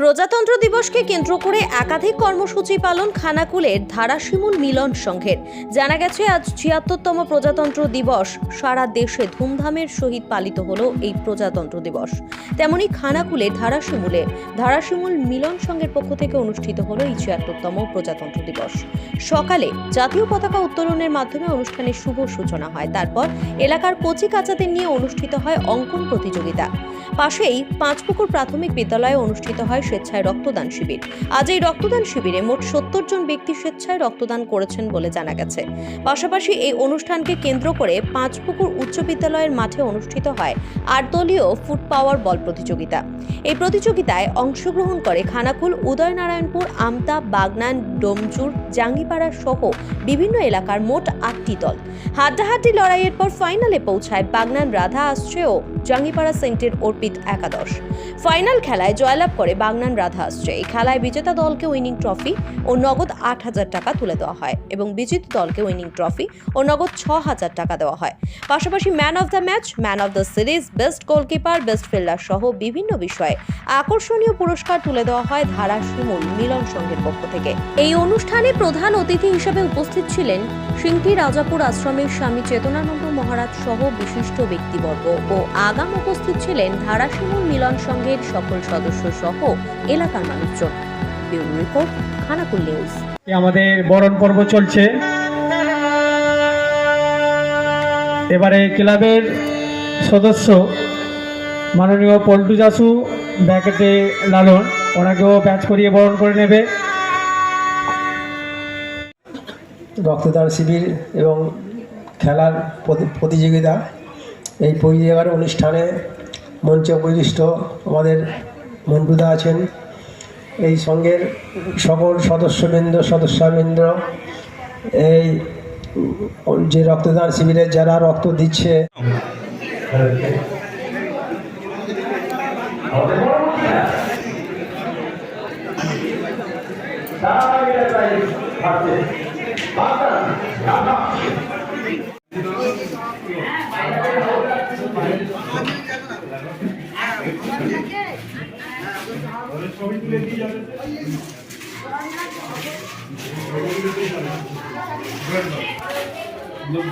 প্রজাতন্ত্র দিবসকে কেন্দ্র করে একাধিক কর্মসূচি পালন খানাকুলের ধারাশিমুল মিলন সংঘের। জানা গেছে, আজ ছিয়াত্তরতম প্রজাতন্ত্র দিবস সারা দেশে ধুমধামের সহিত পালিত হলো এই প্রজাতন্ত্র দিবস। তেমনি খানাকুলের ধারাশিমুলে, ধারাশিমুল মিলন সংঘের পক্ষ থেকে অনুষ্ঠিত হলো এই ছিয়াত্তরতম প্রজাতন্ত্র দিবস। সকালে জাতীয় পতাকা উত্তোলনের মাধ্যমে অনুষ্ঠানের শুভ সূচনা হয়। তারপর এলাকার কচি কাচাদের নিয়ে অনুষ্ঠিত হয় অঙ্কন প্রতিযোগিতা। পাশেই পাঁচপুকুর প্রাথমিক বিদ্যালয়ে অনুষ্ঠিত হয় স্বেচ্ছায় রক্তদান শিবির। আজ এই রক্তদান শিবিরে মোট সত্তর জন ব্যক্তি স্বেচ্ছায় রক্তদান করেছেন বলে জানা গেছে। পাশাপাশি এই অনুষ্ঠানকে কেন্দ্র করে পাঁচপুকুর উচ্চ বিদ্যালয়ের মাঠে অনুষ্ঠিত হয় আট দলীয় ফুট পাওয়ার বল প্রতিযোগিতা। এই প্রতিযোগিতায় অংশগ্রহণ করে খানাকুল, উদয়নারায়ণপুর, আমতা, বাগনান ডোমচুর জাঙ্গিপাড়া সহ বিভিন্ন এলাকার মোট আটটি দল। হাড্ডাহাড্ডি লড়াইয়ের পর ফাইনালে পৌঁছায় বাগনান রাধা ও জাঙ্গিপাড়া সেন্টের অর্পিত একাদশ। ফাইনাল খেলায় জয়লাভ করে বাগনান রাধা আসছে এই খেলায় বিজেতা দলকে উইনিং ট্রফি ও নগদ আট হাজার টাকা তুলে দেওয়া হয় এবং বিজিত দলকে উইনিং ট্রফি ও নগদ ছ হাজার টাকা দেওয়া হয়। পাশাপাশি man of the match, man of the series, best goalkeeper, best fielder সহ বিভিন্ন বিষয়ে আকর্ষণীয় পুরস্কার তুলে দেওয়া হয় ধারা শিমুল মিলন সংঘের পক্ষ থেকে। এই অনুষ্ঠানে প্রধান অতিথি হিসেবে উপস্থিত ছিলেন সিংটি রাজাপুর আশ্রমের স্বামী চেতনানন্দ মহারাজ সহ বিশিষ্ট ব্যক্তিবর্গ ও আগাম উপস্থিত ছিলেন ধারা মিলন সংঘের সকল সদস্য সহ এলাকার মানুষজন। Bureau report Khanakul news. এ আমাদের বরণ পর্ব চলছে। এবারে ক্লাবের সদস্য মাননীয় পল্টু চাষু ব্যাকেটে লালন ওনাকেও ব্যাচ করিয়ে বরণ করে নেবে। রক্তদান শিবির এবং খেলার প্রতি- প্রতিযোগিতা এই প্রতিযোগিতার অনুষ্ঠানে মঞ্চে উপবিষ্ট আমাদের মন্টুদা আছেন। এই সঙ্গের সকল সদস্যবৃন্দ সদস্যবৃন্দ, এই যে রক্তদান শিবিরে যারা রক্ত দিচ্ছে। আজকে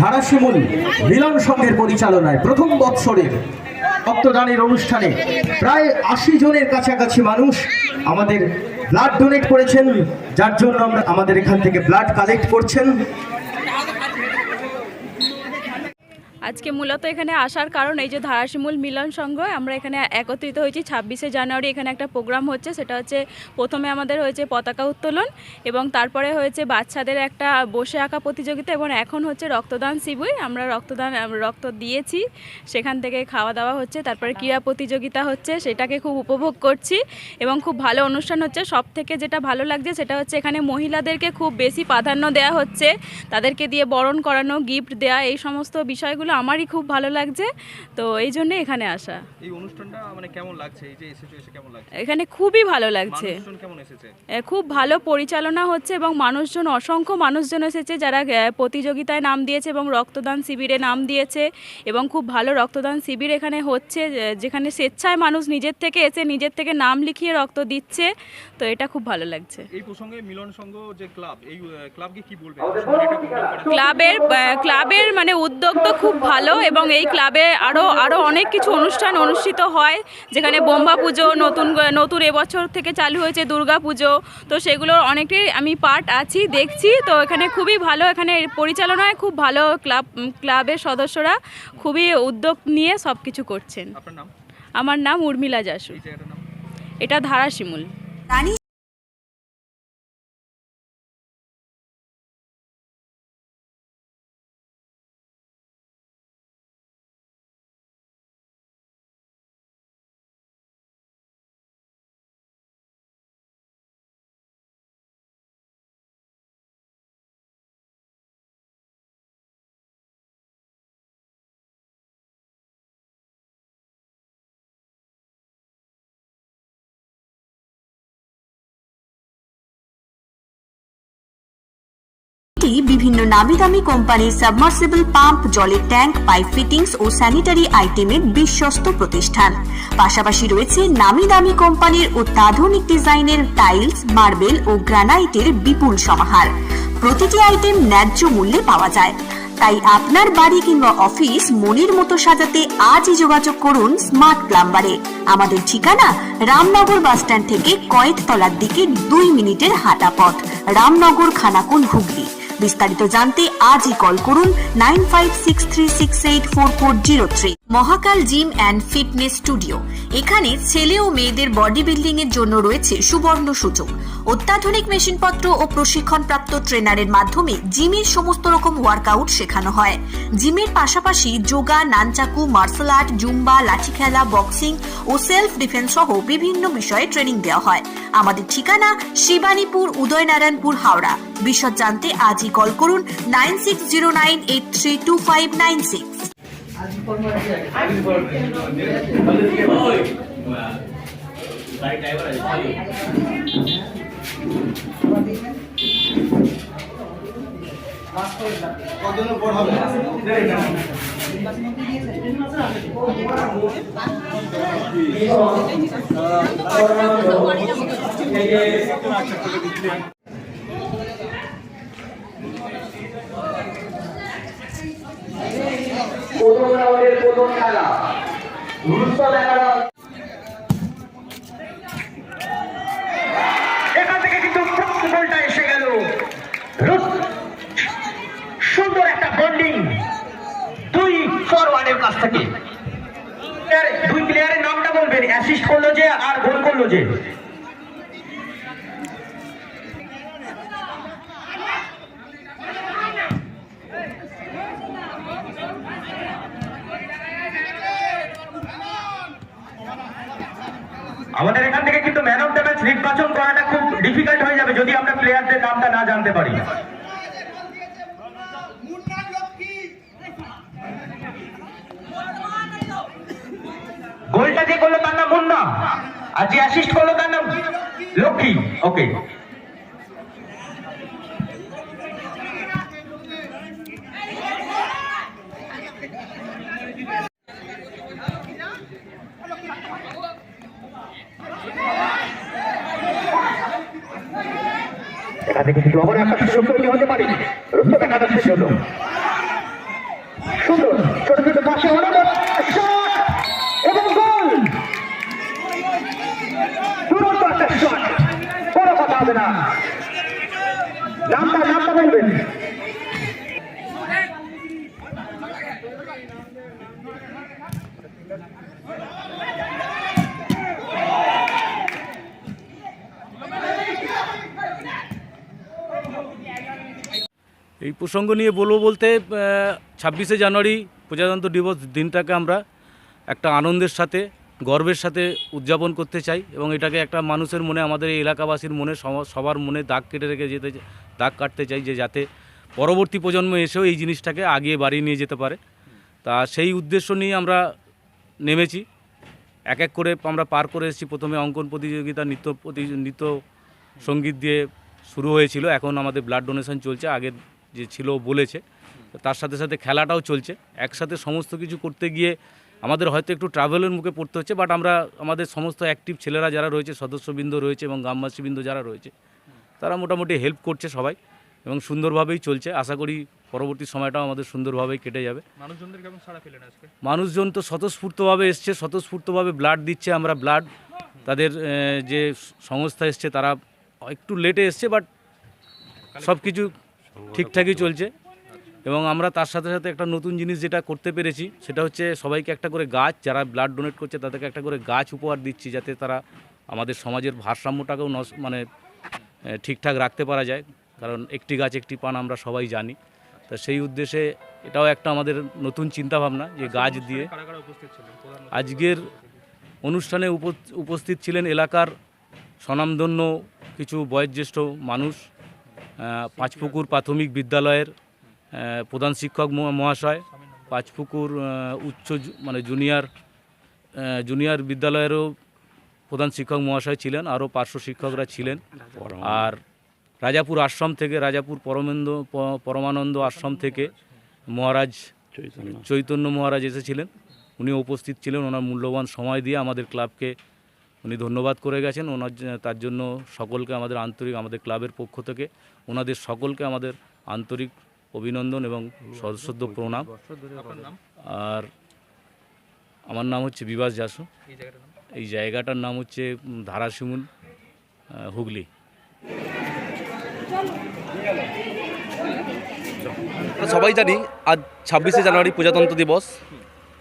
ধারাশিমুল মিলন সংঘের পরিচালনায় প্রথম বৎসরের রক্তদানের অনুষ্ঠানে প্রায় আশি জনের কাছাকাছি মানুষ আমাদের ব্লাড ডোনেট করেছেন, যার জন্য আমরা আমাদের এখান থেকে ব্লাড কালেক্ট করছেন। আজকে মূলত এখানে আসার কারণ এই যে ধারাশিমুল মিলন সংঘ, আমরা এখানে একত্রিত হয়েছি ছাব্বিশে জানুয়ারি, এখানে একটা প্রোগ্রাম হচ্ছে, সেটা হচ্ছে প্রথমে আমাদের হয়েছে পতাকা উত্তোলন এবং তারপরে হয়েছে বাচ্চাদের একটা বসে আঁকা প্রতিযোগিতা এবং এখন হচ্ছে রক্তদান শিবির, আমরা রক্তদান রক্ত দিয়েছি, সেখান থেকে খাওয়া দাওয়া হচ্ছে, তারপরে ক্রীড়া প্রতিযোগিতা হচ্ছে, সেটাকে খুব উপভোগ করছি এবং খুব ভালো অনুষ্ঠান হচ্ছে। সব থেকে যেটা ভালো লাগছে সেটা হচ্ছে এখানে মহিলাদেরকে খুব বেশি প্রাধান্য দেওয়া হচ্ছে, তাদেরকে দিয়ে বরণ করানো, গিফট দেওয়া এই সমস্ত বিষয়গুলো আমারই খুব ভালো লাগছে। তো এই জন্য এখানে আসা। এই অনুষ্ঠানটা মানে কেমন লাগছে? এই যে এসেছ এসে কেমন লাগছে? এখানে খুবই ভালো লাগছে। মানুষজন কেমন এসেছে? খুব ভালো পরিচালনা হচ্ছে এবং মানুষজন অসংখ্য মানুষজন এসেছে যারা প্রতিযোগিতায় নাম দিয়েছে এবং রক্তদান শিবিরে নাম দিয়েছে এবং খুব ভালো রক্তদান শিবির এখানে হচ্ছে যেখানে স্বেচ্ছায় মানুষ নিজের থেকে এসে নিজের থেকে নাম লিখিয়ে রক্ত দিচ্ছে। তো এটা খুব ভালো লাগছে। এই প্রসঙ্গে মিলন সংঘ যে ক্লাব এই ক্লাবকে কি বলবে। ক্লাবের ক্লাবের মানে উদ্যোগ তো খুব ভালো এবং এই ক্লাবে আরও আরও অনেক কিছু অনুষ্ঠান অনুষ্ঠিত হয় যেখানে বোম্বা পুজো নতুন নতুন এবছর থেকে চালু হয়েছে দুর্গা পুজো তো সেগুলোর অনেকটাই আমি পার্ট আছি দেখছি তো এখানে খুবই ভালো এখানে পরিচালনায় খুব ভালো ক্লাব ক্লাবের সদস্যরা খুবই উদ্যোগ নিয়ে সব কিছু করছেন আমার নাম উর্মিলা জাসু। এই জায়গাটার নাম? এটা ধারাশিমুল। রানী বিভিন্ন নামি দামি কোম্পানির সাবমার্সিবল পাম্প, জলের ট্যাঙ্ক, পাইপ ফিটিংস ও স্যানিটারি আইটেমের বিশ্বস্ত প্রতিষ্ঠান। পাশাপাশি রয়েছে নামি দামি কোম্পানির অত্যাধুনিক ডিজাইনের টাইলস, মার্বেল ও গ্রানাইটের বিপুল সমাহার। প্রতিটি আইটেম ন্যায্য মূল্যে পাওয়া যায়। তাই আপনার বাড়ি কিংবা অফিস মনের মতো সাজাতে আজই যোগাযোগ করুন স্মার্ট প্লাম্বারে। আমাদের ঠিকানা রামনগর বাসস্ট্যান্ড থেকে কয়েকতলার দিকে দুই মিনিটের হাঁটা পথ রামনগর, খানাকুল, হুগলি। বিস্তারিত জানতে আজই কল করুন nine five six three six eight four four zero three Mahakal gym and fitness studio. এখানে ছেলে ও মেয়েদের বডি বিল্ডিং এর জন্য রয়েছে সুবর্ণ সুযোগ। অত্যাধুনিক মেশিনপত্র ও প্রশিক্ষণপ্রাপ্ত ট্রেনারের মাধ্যমে জিমের সমস্ত রকম ওয়ার্কআউট শেখানো হয়। জিমের পাশাপাশি yoga, nunchaku martial art zumba, লাঠি খেলা বক্সিং ও সেলফ ডিফেন্স সহ বিভিন্ন বিষয়ে ট্রেনিং দেওয়া হয়। আমাদের ঠিকানা শিবানীপুর, উদয়নারায়ণপুর, হাওড়া। বিশদ জানতে আজই কল করুন nine six zero nine eight three two five nine six. প্রথম রাউন্ডের প্রথম খেলা। রুস্তম এগারো। এখান থেকে কিন্তু এসে গেল। সুন্দর একটা বন্ডিং দুই ফরওয়ার্ডের কাছ থেকে। দুই প্লেয়ারের নামটা বলবেন। অ্যাসিস্ট করল যে আর গোল করল যে। আমাদের এখান থেকে কিন্তু ম্যান অফ দ্য ম্যাচ নির্বাচন করাটা খুব ডিফিকাল্ট হয়ে যাবে যদি আমরা প্লেয়ারদের নামটা না জানতে পারি। গোলটা যে করল তার নাম মুন্না। আর যে অ্যাসিস্ট করল তার নাম লক্ষ্মী। ওকে এখান কিন্তু আবার একটা সুযোগ তৈরি হতে পারে। রুস্তম একাদশ শেষ হলো সুন্দর, ছোট ছোট পাশে হলো শট এবং একটা শট কোনো কথা হবে না। নামটা নামটা বলবেন। এই প্রসঙ্গ নিয়ে বলব বলতে ছাব্বিশে জানুয়ারি প্রজাতন্ত্র দিবস দিনটাকে আমরা একটা আনন্দের সাথে, গর্বের সাথে উদযাপন করতে চাই এবং এটাকে একটা মানুষের মনে, আমাদের এই এলাকাবাসীর মনে সবার মনে দাগ কেটে রেখে যেতে দাগ কাটতে চাই যে যাতে পরবর্তী প্রজন্ম এসেও এই জিনিসটাকে আগিয়ে বাড়িয়ে নিয়ে যেতে পারে। তা সেই উদ্দেশ্য নিয়ে আমরা নেমেছি। এক এক করে আমরা পার করে এসেছি। প্রথমে অঙ্কন প্রতিযোগিতা, নৃত্য প্রতি, নৃত্য সংগীত দিয়ে শুরু হয়েছিল। এখন আমাদের ব্লাড ডোনেশন চলছে। আগের যে ছিল বলেছে। তার সাথে সাথে খেলাটাও চলছে। একসাথে সমস্ত কিছু করতে গিয়ে আমাদের হয়তো একটু ট্রাভেলের মুখে পড়তে হচ্ছে বাট আমরা আমাদের সমস্ত অ্যাক্টিভ ছেলেরা যারা রয়েছে সদস্যবৃন্দ রয়েছে এবং গ্রামবাসীবৃন্দ যারা রয়েছে তারা মোটামুটি হেল্প করছে সবাই এবং সুন্দরভাবেই চলছে। আশা করি পরবর্তী সময়টাও আমাদের সুন্দরভাবেই কেটে যাবে। মানুষজনদের কেমন সাড়া পেলেন আজকে? মানুষজন তো স্বতঃস্ফূর্তভাবে এসছে স্বতঃস্ফূর্তভাবে ব্লাড দিচ্ছে আমরা ব্লাড তাদের যে সংস্থা এসছে তারা একটু লেটে এসছে বাট সব কিছু ঠিকঠাকই চলছে। এবং আমরা তার সাথে সাথে একটা নতুন জিনিস যেটা করতে পেরেছি সেটা হচ্ছে সবাইকে একটা করে গাছ যারা ব্লাড ডোনেট করছে তাদেরকে একটা করে গাছ উপহার দিচ্ছি যাতে তারা আমাদের সমাজের ভারসাম্যটাকেও নস মানে ঠিকঠাক রাখতে পারা যায়। কারণ একটি গাছ একটি পান আমরা সবাই জানি। তা সেই উদ্দেশ্যে এটাও একটা আমাদের নতুন চিন্তাভাবনা যে গাছ দিয়ে আজকের অনুষ্ঠানে উপ- উপস্থিত ছিলেন এলাকার স্বনামধন্য কিছু বয়োজ্যেষ্ঠ মানুষ। পাঁচপুকুর প্রাথমিক বিদ্যালয়ের প্রধান শিক্ষক মহাশয় পাঁচপুকুর উচ্চ মানে জুনিয়র জুনিয়র বিদ্যালয়েরও প্রধান শিক্ষক মহাশয় ছিলেন আরও পার্শ্ব শিক্ষকরা ছিলেন। আর রাজাপুর আশ্রম থেকে রাজাপুর পরমেন্দ্র পরমানন্দ আশ্রম থেকে মহারাজ চৈতন্য। মহারাজ এসেছিলেন। উনি উপস্থিত ছিলেন ওনার মূল্যবান সময় দিয়ে আমাদের ক্লাবকে উনি ধন্যবাদ করে গেছেন। ওনার তার জন্য সকলকে আমাদের আন্তরিক আমাদের ক্লাবের পক্ষ থেকে ওনাদের সকলকে আমাদের আন্তরিক অভিনন্দন এবং সদস্যত্ব প্রণাম। আর আমার নাম হচ্ছে বিবাস যাসু এই জায়গাটার নাম? এই জায়গাটার নাম হচ্ছে আহ, হুগলি। সবাই জানি আজ ছাব্বিশে জানুয়ারি প্রজাতন্ত্র দিবস।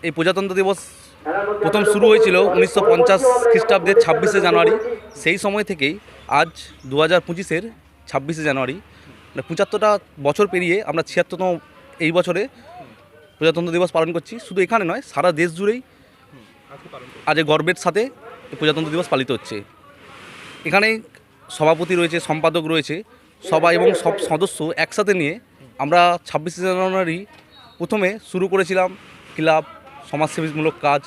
এই প্রজাতন্ত্র দিবস প্রথম শুরু হয়েছিল উনিশশো পঞ্চাশ খ্রিস্টাব্দের ছাব্বিশে জানুয়ারি। সেই সময় থেকেই আজ দু হাজার পঁচিশের ছাব্বিশে জানুয়ারি। মানে পঁচাত্তরটা বছর পেরিয়ে আমরা ছিয়াত্তরতম এই বছরে প্রজাতন্ত্র দিবস পালন করছি। শুধু এখানে নয়, সারা দেশ জুড়েই আজ গর্বের সাথে প্রজাতন্ত্র দিবস পালিত হচ্ছে। এখানে সভাপতি রয়েছে, সম্পাদক রয়েছে, সবাই এবং সব সদস্য একসাথে নিয়ে আমরা ছাব্বিশে জানুয়ারি প্রথমে শুরু করেছিলাম ক্লাব সমাজসেবীমূলক কাজ,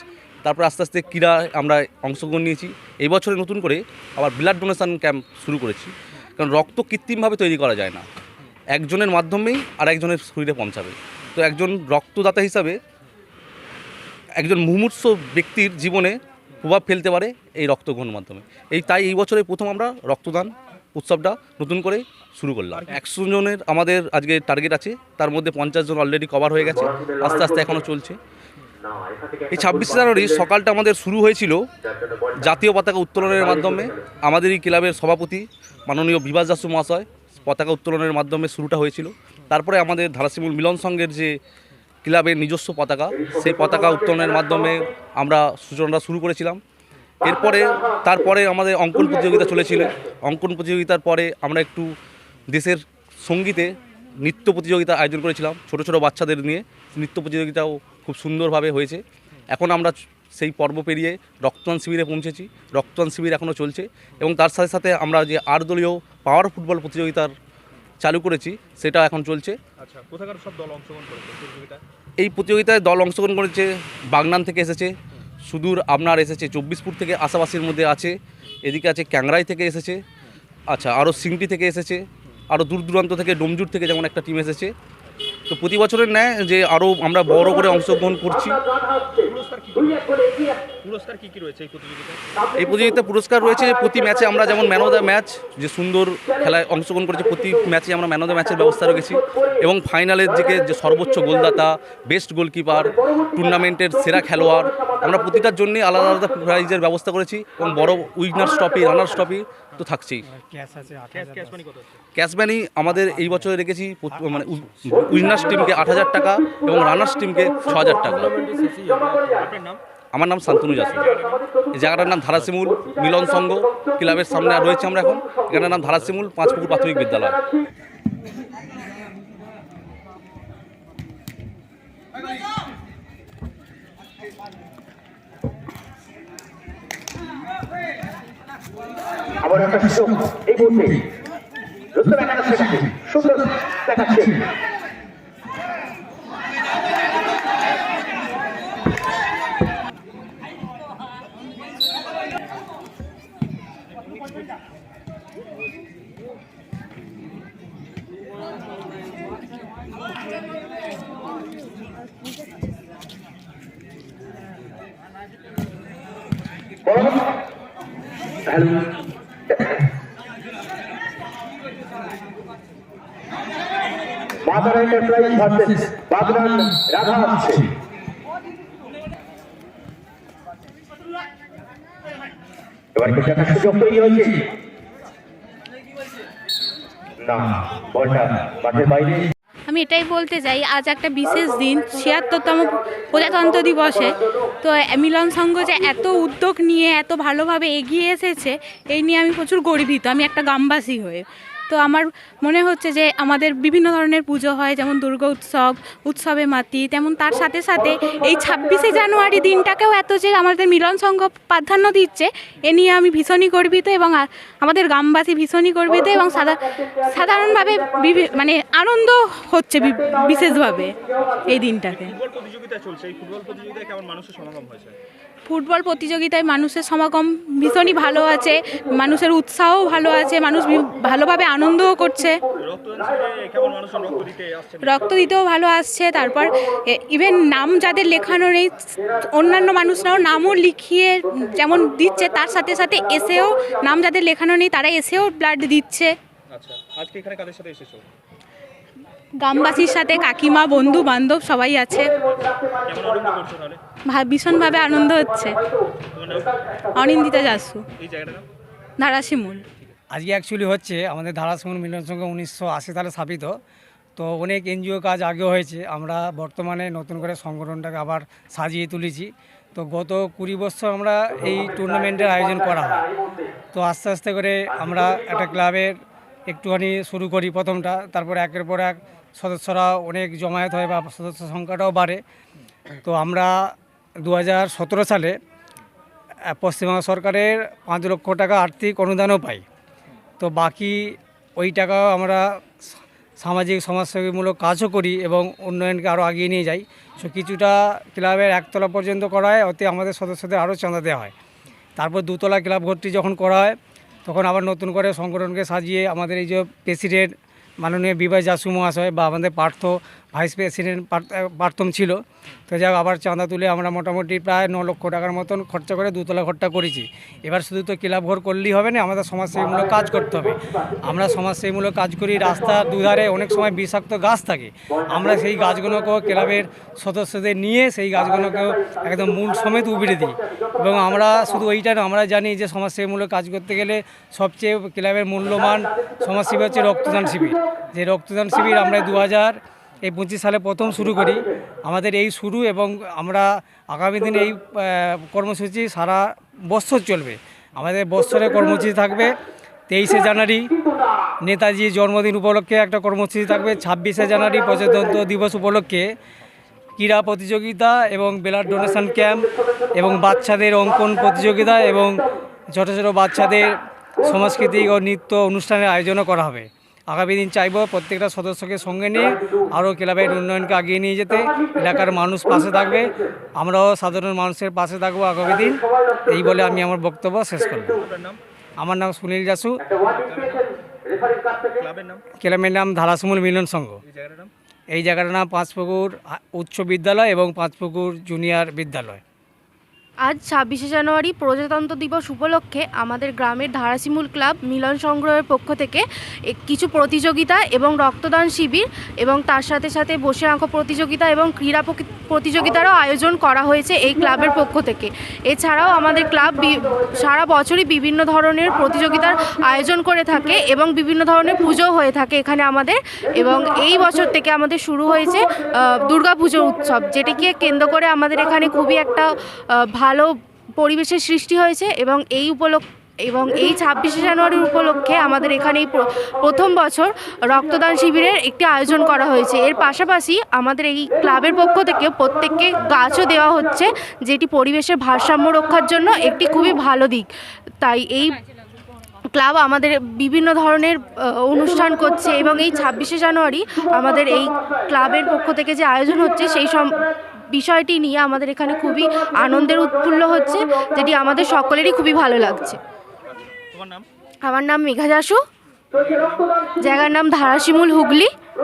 তারপর আস্তে আস্তে ক্রীড়া আমরা অংশগ্রহণ নিয়েছি। এই বছরে নতুন করে আবার ব্লাড ডোনেশন ক্যাম্প শুরু করেছি, কারণ রক্ত কৃত্রিমভাবে তৈরি করা যায় না। একজনের মাধ্যমেই আর একজনের শরীরে পৌঁছাবে। তো একজন রক্তদাতা হিসাবে একজন মুমূর্ষ ব্যক্তির জীবনে প্রভাব ফেলতে পারে এই রক্তগ্রহণের মাধ্যমে। এই তাই এই বছরে প্রথম আমরা রক্তদান উৎসবটা নতুন করে শুরু করলাম। একশো জনের আমাদের আজকে টার্গেট আছে, তার মধ্যে পঞ্চাশ জন অলরেডি কভার হয়ে গেছে, আস্তে আস্তে এখনও চলছে। এই ছাব্বিশে জানুয়ারি সকালটা আমাদের শুরু হয়েছিল জাতীয় পতাকা উত্তোলনের মাধ্যমে। আমাদের এই ক্লাবের সভাপতি মাননীয় বিভাস দাসু মহাশয় পতাকা উত্তোলনের মাধ্যমে শুরুটা হয়েছিল। তারপরে আমাদের ধারাসিমুল মিলন সংঘের যে ক্লাবের নিজস্ব পতাকা, সেই পতাকা উত্তোলনের মাধ্যমে আমরা সূচনাটা শুরু করেছিলাম। এরপরে, তারপরে আমাদের অঙ্কন প্রতিযোগিতা চলেছিল। অঙ্কন প্রতিযোগিতার পরে আমরা একটু দেশের সঙ্গীতে নৃত্য প্রতিযোগিতা আয়োজন করেছিলাম, ছোট ছোট বাচ্চাদের নিয়ে। নৃত্য প্রতিযোগিতাও খুব সুন্দরভাবে হয়েছে। এখন আমরা সেই পর্ব পেরিয়ে রক্তদান শিবিরে পৌঁছেছি। রক্তদান শিবির এখনও চলছে এবং তার সাথে সাথে আমরা যে আট দলীয় পাওয়ার ফুটবল প্রতিযোগিতার চালু করেছি সেটা এখন চলছে। আচ্ছা এই প্রতিযোগিতায়? দল অংশগ্রহণ করেছে বাগনান থেকে এসেছে সুদূর আপনার এসেছে চব্বিশপুর থেকে আশাপাশির মধ্যে আছে এদিকে আছে ক্যাংরাই থেকে এসেছে আচ্ছা আরও সিংটি থেকে এসেছে আরও দূর দূরান্ত থেকে ডোমজুর থেকে যেমন একটা টিম এসেছে তো প্রতি বছরের ন্যায় যে আরও আমরা বড় করে অংশগ্রহণ করছি। পুরস্কার কি কি রয়েছে? এই প্রতিযোগিতায়? এই প্রতিযোগিতা পুরস্কার রয়েছে প্রতি ম্যাচে আমরা যেমন ম্যান অফ দ্য ম্যাচ যে সুন্দর খেলায় অংশগ্রহণ করেছি প্রতি ম্যাচে আমরা ম্যান অফ দ্য ম্যাচের ব্যবস্থা রেখেছি। এবং ফাইনালের দিকে যে সর্বোচ্চ গোলদাতা বেস্ট গোলকিপার টুর্নামেন্টের সেরা খেলোয়াড় আমরা প্রতিটার জন্যই আলাদা আলাদা প্রাইজের ব্যবস্থা করেছি এবং বড় উইনার্স ট্রফি রানার্স ট্রফি তো থাকছেই। ক্যাশ ক্যাশ কত হচ্ছে? ক্যাশ মানি আমাদের এই বছরে রেখেছি মানে উইনার্স টিমকে আট হাজার টাকা এবং রানার্স টিমকে ছ হাজার টাকা। আপনার নাম? আমার নাম শান্তনু জাসু এই জায়গাটার নাম ধারাসিমুল মিলন সংঘ ক্লাবের সামনে রয়েছে আমরা এখন। এখানের নাম ধারাসিমুল পাঁচপুকুর প্রাথমিক বিদ্যালয়। আবার একটা এই মুহূর্তে। সুন্দর দেখাচ্ছে। ভার্সেস বাগনান রাধা আসছে এবার কিন্তু একটা সুযোগ তৈরি হয়েছে। না বলটা মাঠের বাইরে। আমি এটাই বলতে চাই আজ একটা বিশেষ দিন ছিয়াত্তরতম প্রজাতন্ত্র দিবসে। তো মিলন সংঘ যে এত উদ্যোগ নিয়ে এত ভালোভাবে এগিয়ে এসেছে এই নিয়ে আমি প্রচুর গর্বিত। আমি একটা গ্রামবাসী হয়ে। তো আমার মনে হচ্ছে যে আমাদের বিভিন্ন ধরনের পুজো হয়, যেমন দুর্গা উৎসব, উৎসবে মাতি, তেমন তার সাথে সাথে এই ছাব্বিশে জানুয়ারি দিনটাকেও এত যে আমাদের মিলন সংঘ প্রাধান্য দিচ্ছে, এ নিয়ে আমি ভীষণই গর্বিত এবং আমাদের গ্রামবাসী ভীষণই গর্বিত এবং সাধা- সাধারণভাবে মানে আনন্দ হচ্ছে বিশেষভাবে এই দিনটাকে ফুটবল প্রতিযোগিতায় মানুষের সমাগম ভীষণই ভালো আছে, মানুষের উৎসাহও ভালো আছে, মানুষ ভালোভাবে আনন্দও করছে। রক্ত দিতেও ভালো আসছে, তারপর ইভেন নাম যাদের লেখানো নেই, অন্যান্য মানুষরাও নামও লিখিয়ে যেমন দিচ্ছে, তার সাথে সাথে এসেও নাম যাদের লেখানো নেই, তারা এসেও ব্লাড দিচ্ছে। আচ্ছা আজকে এখানে কাদের সাথে এসেছ? গ্রামবাসীর সাথে কাকিমা, বন্ধু, বান্ধব সবাই আছে। ভীষণভাবে আনন্দ হচ্ছে। অনিন্দিতা যাসু ধারাশিমুল। আজকে অ্যাকচুয়ালি হচ্ছে আমাদের ধারাসমুল মিলন সংঘ উনিশশো আশি সালে স্থাপিত। তো অনেক এনজিও কাজ আগেও হয়েছে। আমরা বর্তমানে নতুন করে সংগঠনটাকে আবার সাজিয়ে তুলেছি। তো গত কুড়ি বছর আমরা এই টুর্নামেন্টের আয়োজন করা হয়। তো আস্তে আস্তে করে আমরা একটা ক্লাবের একটুখানি শুরু করি প্রথমটা। তারপর একের পর এক সদস্যরা অনেক জমায়েত হয় বা সদস্য সংখ্যাটাও বাড়ে। তো আমরা দু হাজার সতেরো সালে পশ্চিমবঙ্গ সরকারের পাঁচ লক্ষ টাকা আর্থিক অনুদানও পাই। তো বাকি ওই টাকাও আমরা সামাজিক, সমাজসেবীমূলক কাজও করি এবং উন্নয়নকে আরও এগিয়ে নিয়ে যাই। সো কিছুটা ক্লাবের একতলা পর্যন্ত করা হয় ওতে আমাদের সদস্যদের আরও চাঁদা দেওয়া হয়। তারপর দুতলা ক্লাব ভর্তি যখন করা হয়, তখন আবার নতুন করে সংগঠনকে সাজিয়ে আমাদের এই যে প্রেসিডেন্ট মাননীয় বিবাহ জাসু মহাশয় বা আমাদের পার্থ ভাইস প্রেসিডেন্ট পার্থ- পার্থম ছিল। তো যাক আবার চাঁদা তুলে আমরা মোটামুটি প্রায় ন লক্ষ টাকার মতন খরচা করে দুতলা ঘরটা করেছি। এবার শুধু তো ক্লাব ঘর করলেই হবে না, আমাদের সমাজসেবামূলক কাজ করতে হবে। আমরা সমাজসেবামূলক কাজ করি রাস্তার দুধারে অনেক সময় বিষাক্ত গাছ থাকে। আমরা সেই গাছগুলোকেও ক্লাবের সদস্যদের নিয়ে সেই গাছগুলোকেও একদম মূল সমেত উবিড়ে দিই। এবং আমরা শুধু ওইটা না, আমরা জানি যে সমাজসেবামূলক কাজ করতে গেলে সবচেয়ে ক্লাবের মূল্যবান সমাজসেবা হচ্ছে রক্তদান শিবির। যে রক্তদান শিবির আমরা দু হাজার এই পঁচিশ সালে প্রথম শুরু করি। আমাদের এই শুরু এবং আমরা আগামী দিনে এই কর্মসূচি সারা বছর চলবে। আমাদের বৎসরের কর্মসূচি থাকবে তেইশে জানুয়ারি। নেতাজির জন্মদিন উপলক্ষে একটা কর্মসূচি থাকবে ছাব্বিশে জানুয়ারি প্রজাতন্ত্র দিবস উপলক্ষে। ক্রীড়া প্রতিযোগিতা এবং ব্লাড ডোনেশন ক্যাম্প এবং বাচ্চাদের অঙ্কন প্রতিযোগিতা এবং ছোটো ছোটো বাচ্চাদের সাংস্কৃতিক ও নৃত্য অনুষ্ঠানের আয়োজনও করা হবে। আগামী দিন চাইব প্রত্যেকটা সদস্যকে সঙ্গে নিয়ে আরও ক্লাবের উন্নয়নকে এগিয়ে নিয়ে যেতে। এলাকার মানুষ পাশে থাকবে। আমরাও সাধারণ মানুষের পাশে থাকব আগামী দিন। এই বলে আমি আমার বক্তব্য শেষ করব আমার নাম সুনীল জাসু। ক্লাবের নাম? ক্লাবের নাম ধারাসমুল মিলন সংঘ। এই জায়গাটার এই জায়গাটার নাম পাঁচপুকুর উচ্চ বিদ্যালয় এবং পাঁচপুকুর জুনিয়র বিদ্যালয়। আজ ছাব্বিশে জানুয়ারি প্রজাতন্ত্র দিবস উপলক্ষে আমাদের গ্রামের ধারাসিমুল ক্লাব মিলন সংগ্রহের পক্ষ থেকে কিছু প্রতিযোগিতা এবং রক্তদান শিবির এবং তার সাথে সাথে বসে আঁকো প্রতিযোগিতা এবং ক্রীড়া প্রতিযোগিতারও আয়োজন করা হয়েছে এই ক্লাবের পক্ষ থেকে। এছাড়াও আমাদের ক্লাব সারা বছরই বিভিন্ন ধরনের প্রতিযোগিতার আয়োজন করে থাকে এবং বিভিন্ন ধরনের পুজো হয়ে থাকে এখানে আমাদের এবং এই বছর থেকে আমাদের শুরু হয়েছে দুর্গা পুজোর উৎসব যেটিকে কেন্দ্র করে আমাদের এখানে খুবই একটা আহ, ভালো পরিবেশের সৃষ্টি হয়েছে এবং এই উপলক্ষ এবং এই ছাব্বিশে জানুয়ারির উপলক্ষে আমাদের এখানে প্রথম বছর রক্তদান শিবিরের একটি আয়োজন করা হয়েছে। এর পাশাপাশি আমাদের এই ক্লাবের পক্ষ থেকে প্রত্যেককে গাছও দেওয়া হচ্ছে, যেটি পরিবেশের ভারসাম্য রক্ষার জন্য একটি খুবই ভালো দিক। তাই এই ক্লাব আমাদের বিভিন্ন ধরনের অনুষ্ঠান করছে এবং এই ছাব্বিশে জানুয়ারি আমাদের এই ক্লাবের পক্ষ থেকে যে আয়োজন হচ্ছে, সেই সম বিষয়টি নিয়ে আমাদের এখানে খুবই আনন্দের উৎফুল্ল হচ্ছে যেটি আমাদের সকলেরই খুবই ভালো লাগছে। আমার নাম মেঘা জায়গার নাম ধারাশিমুল হুগলি।